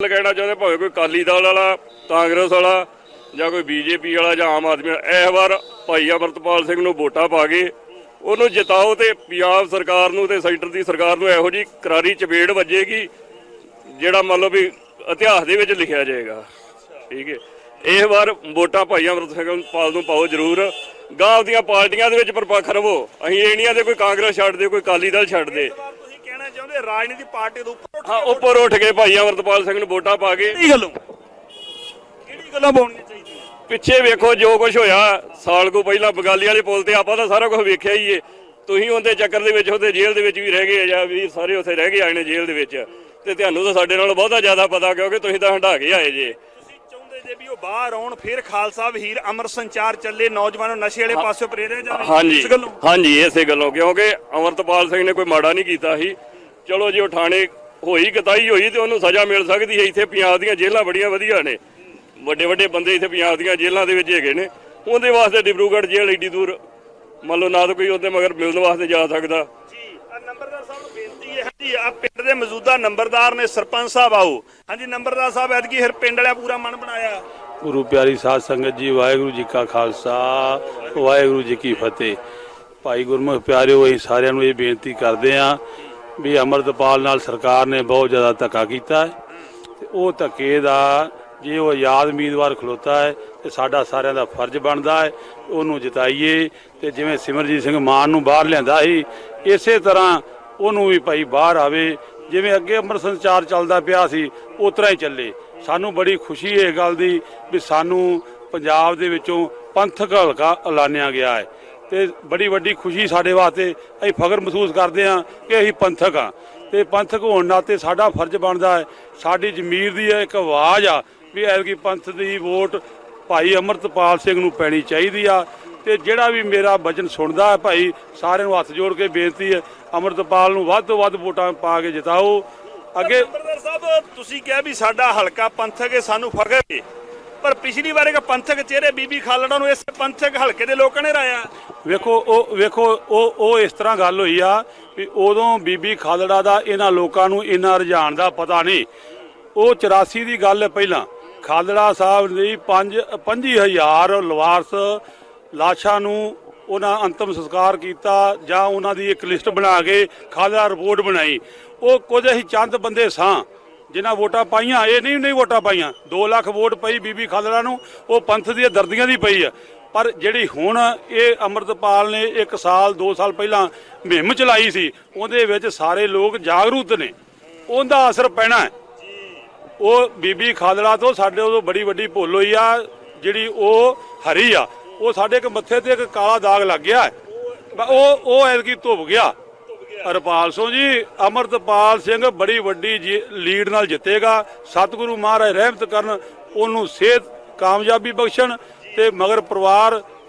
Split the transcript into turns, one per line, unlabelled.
ਕਹਿਣਾ ਚਾਹੁੰਦੇ ਭਾਵੇਂ ਕੋਈ ਕਾਲੀ ਦਲ ਵਾਲਾ, ਕਾਂਗਰਸ ਵਾਲਾ ਜਾਂ ਕੋਈ ਬੀਜੇਪੀ ਵਾਲਾ ਜਾਂ ਆਮ ਆਦਮੀ ਇਹ ਵਾਰ ਭਾਈ ਅਮਰਤਪਾਲ ਸਿੰਘ ਨੂੰ ਵੋਟਾਂ ਪਾ ਕੇ ਉਹਨੂੰ ਜਿਤਾਓ ਤੇ ਪੰਜਾਬ ਸਰਕਾਰ ਨੂੰ ਤੇ ਸੈਂਟਰ ਦੀ ਸਰਕਾਰ ਨੂੰ ਇਹੋ ਜੀ ਕਰਾਰੀ ਚਪੇੜ ਵੱਜੇਗੀ, ਜਿਹੜਾ ਮੰਨ ਲਓ ਵੀ ਇਤਿਹਾਸ ਦੇ ਵਿੱਚ ਲਿਖਿਆ ਜਾਏਗਾ। ਠੀਕ ਹੈ। ਇਹ ਵਾਰ ਵੋਟਾਂ ਭਾਈ ਅਮਰਤ ਸਿੰਘ ਪਾਲ ਨੂੰ ਪਾਓ ਜ਼ਰੂਰ। ਗਾਂਵ ਦੀਆਂ ਪਾਰਟੀਆਂ ਦੇ ਵਿੱਚ ਪਰਪੱਖ ਰਵੋ ਅਸੀਂ ਇਹ ਨਹੀਂ ਆ ਤੇ ਕੋਈ ਕਾਂਗਰਸ ਛੱਡ ਦੇ, ਕੋਈ ਕਾਲੀ ਦਲ ਛੱਡ ਦੇ।
ਚਾਹੁੰਦੇ ਰਾਜਨੀਤੀ ਪਾਰਟੀ ਦੇ ਉੱਪਰ ਉੱਠ
ਹਾਂ ਉੱਪਰ ਉੱਠ ਕੇ ਭਾਈ ਅਮਰਤਪਾਲ ਸਿੰਘ ਨੂੰ ਵੋਟਾਂ ਪਾ ਕੇ
ਕਿਹੜੀ ਗੱਲੋਂ? ਕਿਹੜੀ ਗੱਲਾਂ ਪਾਉਣੀਆਂ ਚਾਹੀਦੀਆਂ?
ਪਿੱਛੇ ਵੇਖੋ ਜੋ ਕੁਝ ਹੋਇਆ ਸਾਲ ਕੋ ਪਹਿਲਾਂ ਬਗਾਲੀ ਵਾਲੇ ਪੁਲ ਤੇ ਆਪਾਂ ਤਾਂ ਸਾਰਾ ਕੁਝ ਵੇਖਿਆ ਹੀ ਏ। ਤੁਸੀਂ ਉਹਦੇ ਚੱਕਰ ਦੇ ਵਿੱਚ ਉਹਦੇ ਜੇਲ੍ਹ ਦੇ ਵਿੱਚ ਵੀ ਰਹਿ ਗਏ ਜਾਂ ਵੀ ਸਾਰੇ ਉੱਥੇ ਰਹਿ ਗਏ ਆਏ ਨੇ ਜੇਲ੍ਹ ਦੇ ਵਿੱਚ। ਤੇ ਤੁਹਾਨੂੰ ਤਾਂ ਸਾਡੇ ਨਾਲੋਂ ਬਹੁਤਾ ਜ਼ਿਆਦਾ ਪਤਾ ਕਿਉਂਕਿ ਤੁਸੀਂ ਤਾਂ ਹੰਢਾ ਕੇ ਆਏ ਜੇ।
ਤੁਸੀਂ ਚਾਹੁੰਦੇ ਜੇ ਵੀ ਉਹ ਬਾਹਰ ਆਉਣ ਫਿਰ ਖਾਲਸਾ ਵਹੀਰ ਅਮਰ ਸੰਚਾਰ ਚੱਲੇ ਨੌਜਵਾਨਾਂ ਨੂੰ ਨਸ਼ੇ ਵਾਲੇ ਪਾਸੇ ਪ੍ਰੇਰਿਆ ਜਾਵੇ
ਹਾਂਜੀ ਹਾਂਜੀ ਇਸੇ ਗੱਲੋਂ ਕਿਉਂਕਿ ਅਮਰਤਪਾਲ ਸਿੰਘ ਨੇ ਕੋਈ ਮਾੜਾ ਨਹੀਂ ਕੀਤਾ ਸੀ। ਚਲੋ ਜੇ ਉਹ ਥਾਣੇ ਹੋਈ ਕਤਾਈ ਹੋਈ ਤੇ ਉਹਨੂੰ ਸਜ਼ਾ ਮਿਲ ਸਕਦੀ ਹੈ। ਇੱਥੇ ਪੰਜਾਬ ਦੀਆਂ ਜੇਲ੍ਹਾਂ ਬੜੀਆਂ ਵਧੀਆ ਨੇ। ਵੱਡੇ ਵੱਡੇ ਬੰਦੇ ਇੱਥੇ ਪੰਜਾਬ ਦੀਆਂ ਜੇਲ੍ਹਾਂ ਦੇ ਵਿੱਚ ਹੈਗੇ ਨੇ। ਉਹਦੇ ਵਾਸਤੇ ਡਿਬਰੂਗੜ੍ਹ ਜੇਲ੍ਹ ਏਡੀ ਦੂਰ ਮੰਨ ਲਓ ਨਾ ਤਾਂ ਕੋਈ ਉਹਦੇ ਮਗਰ ਮਿਲਣ ਵਾਸਤੇ ਜਾ ਸਕਦਾ।
ਜੀ ਆ ਨੰਬਰਦਾਰ ਸਾਹਿਬ ਨੂੰ ਬੇਨਤੀ ਹੈ ਜੀ ਆ ਪਿੰਡ ਦੇ ਮੌਜੂਦਾ ਨੰਬਰਦਾਰ ਨੇ ਸਰਪੰਚ ਸਾਹਿਬ ਆਓ। ਹਾਂਜੀ ਨੰਬਰਦਾਰ ਸਾਹਿਬ ਐਤਕੀ ਹਰ ਪਿੰਡ ਵਾਲਿਆ ਪੂਰਾ ਮਨ ਬਣਾਇਆ।
ਗੁਰੂ ਪਿਆਰੀ ਸਾਧ ਸੰਗਤ ਜੀ ਵਾਹਿਗੁਰੂ ਜੀ ਕਾ ਖਾਲਸਾ ਵਾਹਿਗੁਰੂ ਜੀ ਕੀ ਫਤਿਹ। ਭਾਈ ਗੁਰਮੁਖ ਪਿਆਰਿਓ ਅਸੀਂ ਸਾਰਿਆਂ ਨੂੰ ਇਹ ਬੇਨਤੀ ਕਰਦੇ ਆਂ ਵੀ ਅਮਰਤਪਾਲ ਨਾਲ ਸਰਕਾਰ ਨੇ ਬਹੁਤ ਜ਼ਿਆਦਾ ਧੱਕਾ ਕੀਤਾ ਹੈ। ਤੇ ਉਹ ਧੱਕੇ ਦਾ ਜੇ ਉਹ ਆਜ਼ਾਦ ਉਮੀਦਵਾਰ ਖਲੋਤਾ ਹੈ, ਤੇ ਸਾਡਾ ਸਾਰਿਆਂ ਦਾ ਫਰਜ਼ ਬਣਦਾ ਹੈ, ਉਹਨੂੰ ਜਿਤਾਈਏ। ਤੇ ਜਿਵੇਂ ਸਿਮਰਜੀਤ ਸਿੰਘ ਮਾਨ ਨੂੰ ਬਾਹਰ ਲਿਆਂਦਾ ਸੀ, ਇਸੇ ਤਰ੍ਹਾਂ ਉਹਨੂੰ ਵੀ ਭਾਈ ਬਾਹਰ ਆਵੇ। ਜਿਵੇਂ ਅੱਗੇ ਅੰਮ੍ਰਿਤ ਸੰਚਾਰ ਚੱਲਦਾ ਪਿਆ ਸੀ, ਉਸ ਤਰ੍ਹਾਂ ਹੀ ਚੱਲੇ। ਸਾਨੂੰ ਬੜੀ ਖੁਸ਼ੀ ਇਹ ਗੱਲ ਦੀ ਵੀ ਸਾਨੂੰ ਪੰਜਾਬ ਦੇ ਵਿੱਚੋਂ ਪੰਥਕ ਹਲਕਾ ਐਲਾਨਿਆ ਗਿਆ ਹੈ। ਤੇ ਬੜੀ ਵੱਡੀ ਖੁਸ਼ੀ ਸਾਡੇ ਵਾਸਤੇ ਅਸੀਂ ਫਖਰ ਮਹਿਸੂਸ ਕਰਦੇ ਹਾਂ ਕਿ ਅਸੀਂ ਪੰਥਕ ਹਾਂ। ਤੇ ਪੰਥਕ ਹੋਣ ਨਾਤੇ ਸਾਡਾ ਫਰਜ਼ ਬਣਦਾ ਹੈ, ਸਾਡੀ ਜ਼ਮੀਰ ਦੀ ਇੱਕ ਆਵਾਜ਼ ਆ ਵੀ ਐਤਕੀ ਪੰਥ ਦੀ ਵੋਟ ਭਾਈ ਅਮਰਤਪਾਲ ਸਿੰਘ ਨੂੰ ਪੈਣੀ ਚਾਹੀਦੀ ਆ। ਤੇ ਜਿਹੜਾ ਵੀ ਮੇਰਾ ਵਚਨ ਸੁਣਦਾ ਹੈ ਭਾਈ, ਸਾਰਿਆਂ ਨੂੰ ਹੱਥ ਜੋੜ ਕੇ ਬੇਨਤੀ ਹੈ, ਅਮਰਤਪਾਲ ਨੂੰ ਵੱਧ ਤੋਂ ਵੱਧ ਵੋਟਾਂ ਪਾ ਕੇ ਜਿਤਾਓ। ਅੱਗੇ
ਨੰਬਰਦਾਰ ਸਾਹਿਬ, ਤੁਸੀਂ ਕਿਹਾ ਵੀ ਸਾਡਾ ਹਲਕਾ ਪੰਥਕ ਹੈ, ਸਾਨੂੰ ਫਖਰ ਹੈ। ਪਰ ਪਿਛਲੀ ਵਾਰ ਇੱਕ ਪੰਥਕ ਚਿਹਰੇ ਬੀਬੀ ਖਾਲੜਾ ਨੂੰ ਇਸ ਪੰਥਕ ਹਲਕੇ ਦੇ ਲੋਕਾਂ ਨੇ ਰਾਇਆ
ਵੇਖੋ, ਉਹ ਵੇਖੋ, ਉਹ ਉਹ ਇਸ ਤਰ੍ਹਾਂ ਗੱਲ ਹੋਈ ਆ ਵੀ ਉਦੋਂ ਬੀਬੀ ਖਾਲੜਾ ਦਾ ਇਹਨਾਂ ਲੋਕਾਂ ਨੂੰ ਇੰਨਾ ਰੁਝਾਨ ਦਾ ਪਤਾ ਨਹੀਂ। ਉਹ 84 ਦੀ ਗੱਲ ਹੈ ਪਹਿਲਾਂ, ਖਾਲੜਾ ਸਾਹਿਬ ਦੀ 5 25000 ਲਵਾਰਸ ਲਾਸ਼ਾਂ ਨੂੰ ਉਹਨਾਂ ਅੰਤਮ ਸੰਸਕਾਰ ਕੀਤਾ ਜਾਂ ਉਹਨਾਂ ਦੀ ਇੱਕ ਲਿਸਟ ਬਣਾ ਕੇ ਖਾਲੜਾ ਰਿਪੋਰਟ ਬਣਾਈ। ਉਹ ਕੁਝ ਅਸੀਂ ਚੰਦ ਬੰਦੇ ਸਾਂ, ਜਿਨ੍ਹਾਂ ਵੋਟਾਂ ਪਾਈਆਂ, ਇਹ ਨਹੀਂ ਨਹੀਂ ਵੋਟਾਂ ਪਾਈਆਂ। 2 ਲੱਖ ਵੋਟ ਪਈ ਬੀਬੀ ਖਾਲੜਾ ਨੂੰ, ਉਹ ਪੰਥ ਦੀਆਂ ਦਰਦੀਆਂ ਦੀ ਪਈ ਆ। ਪਰ ਜਿਹੜੀ ਹੁਣ ਇਹ ਅਮਰਤਪਾਲ ਨੇ 1 ਸਾਲ 2 ਸਾਲ ਪਹਿਲਾਂ ਮੁਹਿੰਮ ਚਲਾਈ ਸੀ, ਉਹਦੇ ਵਿੱਚ ਸਾਰੇ ਲੋਕ ਜਾਗਰੂਕ ਨੇ। ਉਹਦਾ ਅਸਰ ਪੈਣਾ ਹੈ। ਉਹ ਬੀਬੀ ਖਾਦੜਾ ਤੋਂ ਸਾਡੇ ਉਦੋਂ ਬੜੀ ਵੱਡੀ ਭੁੱਲ ਹੋਈ ਆ, ਜਿਹੜੀ ਉਹ ਹਰੀ ਆ, ਉਹ ਸਾਡੇ ਇੱਕ ਮੱਥੇ ਤੇ ਇੱਕ ਕਾਲਾ ਦਾਗ ਲੱਗ ਗਿਆ ਉਹ ਉਹ ਐਤਕੀ ਧੁੱਪ ਗਿਆ। ਹਰਪਾਲ ਸਿੰਘ ਜੀ, ਅਮਰਤਪਾਲ ਸਿੰਘ ਬੜੀ ਵੱਡੀ ਜੀ- ਲੀਡ ਨਾਲ ਜਿੱਤੇਗਾ। ਸਤਿਗੁਰੂ ਮਹਾਰਾਜ ਰਹਿਮਤ ਕਰਨ, ਉਹਨੂੰ ਸਿਹਤ ਕਾਮਯਾਬੀ ਬਖਸ਼ਣ। ਤੇ ਮਗਰ ਪਰਿਵਾਰ